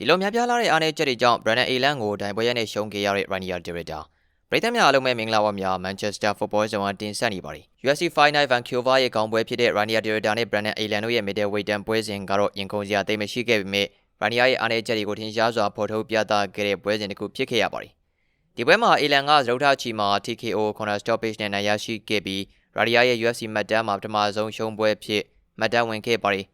ဒီလိုများပြားလာတဲ့အားနည်းချက်တွေကြောင့် Brandon Alan ကိုဒိုင်ပွဲရနဲ့ရှုံးခဲ့ရတဲ့ Rania Director ပရိသတ်များအားလုံးပဲမင်္ဂလာပါများ Manchester Football Zone တင်ဆက်နေပါတယ် UFC Fight Night Vancouver ရဲ့ခေါင်းပွဲဖြစ်တဲ့ Rania Director နဲ့ Brandon Alan တို့ရဲ့ middleweight တန်းပွဲစဉ်ကတော့ရင်ခုန်စရာသိမ်းမရှိခဲ့ပေမဲ့ Rania ရဲ့အားနည်းချက်တွေကိုထင်ရှားစွာဖော်ထုတ်ပြသခဲ့တဲ့ပွဲစဉ်တစ်ခုဖြစ်ခဲ့ရပါတယ်ဒီပွဲမှာ Alan ကဇရုထချီမှာ TKO corner stoppage နဲ့နိုင်ရရှိခဲ့ပြီး Rania ရဲ့ UFC မှတ်တမ်းမှာပထမဆုံးရှုံးပွဲဖြစ်မှတ်တမ်းဝင်ခဲ့ပါတယ်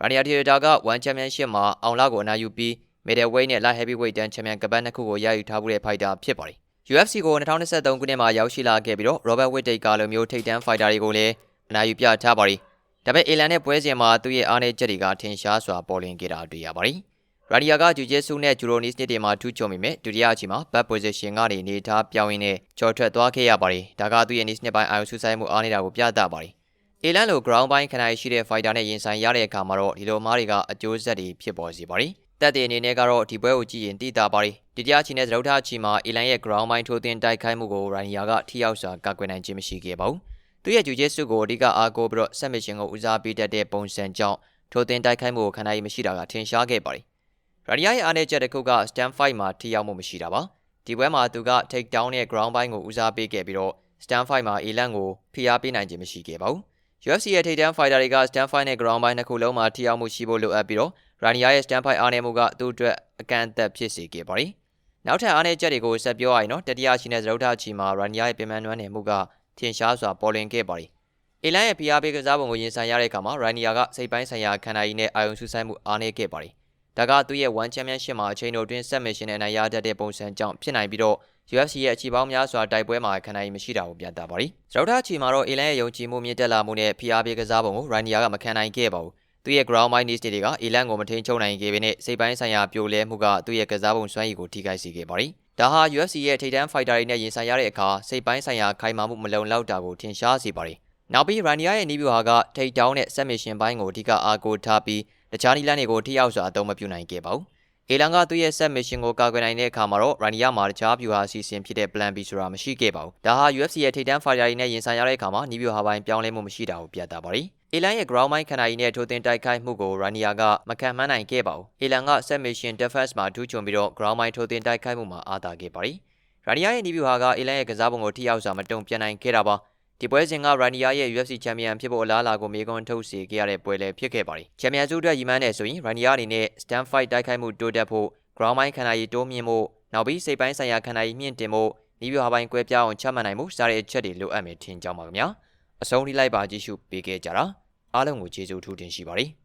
Rania Director က1 Championship မှာအောင်လာကိုအနာယူပြီး middleweight နဲ့ light heavyweight တန်းချန်ပီယံကပတ်နှစ်ခုကိုရယူထားမှုတဲ့ဖိုက်တာဖြစ်ပါတယ်။ UFC ကို2023ခုနှစ်မှာရောက်ရှိလာခဲ့ပြီးတော့ Robert Whittaker လိုမျိုးထိပ်တန်းဖိုက်တာတွေကိုလည်းအနာယူပြထားပါတယ်။ဒါပေမဲ့ Elan နဲ့ပွဲစဉ်မှာသူ့ရဲ့အားနည်းချက်တွေကထင်ရှားစွာပေါ်လွင်ခဲ့တာတွေ့ရပါတယ်။ Radia က Jiu-Jitsu နဲ့ Judo နည်းစနစ်တွေမှာထူးချွန်ပေမဲ့ဒုတိယအချိန်မှာ back position ကနေနေထားပြောင်းရင်းနဲ့ကြော်ထွက်သွားခဲ့ရပါတယ်။ဒါကသူ့ရဲ့နည်းစနစ်ပိုင်းအာရုံစူးစိုက်မှုအားနည်းတာကိုပြသပါတယ်။ Elan လို ground ပိုင်းခဏရှိတဲ့ fighter နဲ့ရင်ဆိုင်ရတဲ့အခါမှာတော့ဒီလိုမားတွေကအကျိုးဆက်တွေဖြစ်ပေါ်စေပါတယ်။ တက်တဲ့အနေနဲ့ကတော့ဒီပွဲကိုကြည့်ရင်သိတာပါတယ်။ဒီတရားချီနဲ့သရုပ်ထားချီမှာအီလန်ရဲ့ ground ပိုင်းထိုးသွင်းတိုက်ခိုက်မှုကိုရိုင်ယာကထိရောက်စွာကာကွယ်နိုင်ခြင်းမရှိခဲ့ပါဘူး။သူရဲ့ဂျူဂျစ်စုကိုအဓိကအားကိုးပြီးတော့ဆက်မရှင်ကိုဦးစားပေးတတ်တဲ့ပုံစံကြောင့်ထိုးသွင်းတိုက်ခိုက်မှုကိုခဏရမရှိတာကထင်ရှားခဲ့ပါတယ်။ရိုင်ယာရဲ့အားနည်းချက်တစ်ခုက stand fight မှာထိရောက်မှုမရှိတာပါ။ဒီပွဲမှာသူက take down နဲ့ ground ပိုင်းကိုဦးစားပေးခဲ့ပြီးတော့ stand fight မှာအီလန်ကိုဖိအားပေးနိုင်ခြင်းမရှိခဲ့ပါဘူး။ UFC ရဲ့ထိပ်တန်း fighter တွေက stand fight နဲ့ ground ပိုင်းနှစ်ခုလုံးမှာထိရောက်မှုရှိဖို့လိုအပ်ပြီးတော့ Rania ရဲ့ stand fight အားနည်းမှုကသူ့အတွက်အကန့်အသတ်ဖြစ်စေခဲ့ပါတယ်။နောက်ထပ်အားနည်းချက်တွေကိုဆက်ပြောရရင်တော့တတိယချီနဲ့သရုပ်ထချီမှာ Rania ရဲ့ပြင်ပန်းနွမ်းနယ်မှုကထင်ရှားစွာပေါ်လွင်ခဲ့ပါတယ်။အီလန်ရဲ့ဖိအားပေးကစားပုံကိုရင်ဆိုင်ရတဲ့အခါမှာ Rania ကစိတ်ပိုင်းဆိုင်ရာခန္ဓာရည်နဲ့အာရုံစူးစိုက်မှုအားနည်းခဲ့ပါတယ်။ဒါကသူ့ရဲ့ One Championship မှာအချိန်တိုတွင်းဆက်မရှင်နဲ့နိုင်ရတတ်တဲ့ပုံစံကြောင့်ဖြစ်နိုင်ပြီးတော့ UFC ရဲ့အခြေပေါင်းများစွာတိုက်ပွဲမှာခန္ဓာရည်မရှိတာကိုပြသပါတယ်။ဇောက်တာချီမှာတော့အီလန်ရဲ့ယုံကြည်မှုမြင့်တက်လာမှုနဲ့ဖိအားပေးကစားပုံကို Rania ကမခံနိုင်ခဲ့ပါဘူး။သူ့ရဲ့ ground mine needs တွေကအီလန်ကိုမထိန်ချုပ်နိုင်ခဲ့ပေနဲ့စိတ်ပိုင်းဆိုင်ရာပြိုလဲမှုကသူ့ရဲ့ကစားပုံစွမ်းရည်ကိုထိခိုက်စေခဲ့ပါတယ်။ဒါဟာ UFC ရဲ့ထိပ်တန်း fighter တွေနဲ့ရင်ဆိုင်ရတဲ့အခါစိတ်ပိုင်းဆိုင်ရာခိုင်မာမှုမလုံလောက်တာကိုထင်ရှားစေပါတယ်။နောက်ပြီး Rania ရဲ့နီးဗျူဟာကထိပ်တောင်းနဲ့ submission ဘိုင်းကိုအဓိကအားကိုးထားပြီးတခြားနီလန်းတွေကိုထိရောက်စွာအသုံးမပြုနိုင်ခဲ့ပါဘူး။ အေလန်ကသူ့ရဲ့ submission ကိုကာကွယ်နိုင်တဲ့အခါမှာတော့ Rania မှာတခြားဗျူဟာအစီအစဉ်ဖြစ်တဲ့ plan B ဆိုတာမရှိခဲ့ပါဘူး။ဒါဟာ UFC ရဲ့ထိပ်တန်း fighter တွေနဲ့ရင်ဆိုင်ရတဲ့အခါမှာနီးဗျူဟာပိုင်းပြောင်းလဲမှုမရှိတာကိုပြသပါတယ်။အီလန်ရဲ့ ground mine ခန္ဓာရည်နဲ့ထိုးတင်တိုက်ခိုက်မှုကို Rania ကမခံမှန်းနိုင်ခဲ့ပါဘူး။အီလန်က submission defense မှာထူးချွန်ပြီးတော့ ground mine ထိုးတင်တိုက်ခိုက်မှုမှာအားသာခဲ့ပါတယ်။ Rania ရဲ့နီးဗျူဟာကအီလန်ရဲ့ကစားပုံကိုထိရောက်စွာမတုံ့ပြန်နိုင်ခဲ့တာပါ။ ဒီပွဲစဉ်က Rania ရဲ့ UFC ချန်ပီယံဖြစ်ဖို့အလားအလာကိုမေးခွန်းထုတ်စေခဲ့ရတဲ့ပွဲလည်းဖြစ်ခဲ့ပါတယ်။ချန်ပီယံစုအတွက်ရည်မှန်းတဲ့ဆိုရင် Rania အနေနဲ့ stand fight တိုက်ခိုက်မှုတိုးတက်ဖို့ ground mine ခန္ဓာရည်တိုးမြင့်ဖို့နောက်ပြီးစိတ်ပိုင်းဆိုင်ရာခန္ဓာရည်မြင့်တင်ဖို့နီးဗျူဟာပိုင်းကွဲပြားအောင်ချမှတ်နိုင်မှုစတဲ့အချက်တွေလိုအပ်မယ်ထင်ကြောင်းပါခင်ဗျာ။အဆုံးထိလိုက်ပါကြည့်ရှုပေးခဲ့ကြတာအားလုံးကိုကျေးဇူးထူးတင်ရှိပါတယ်။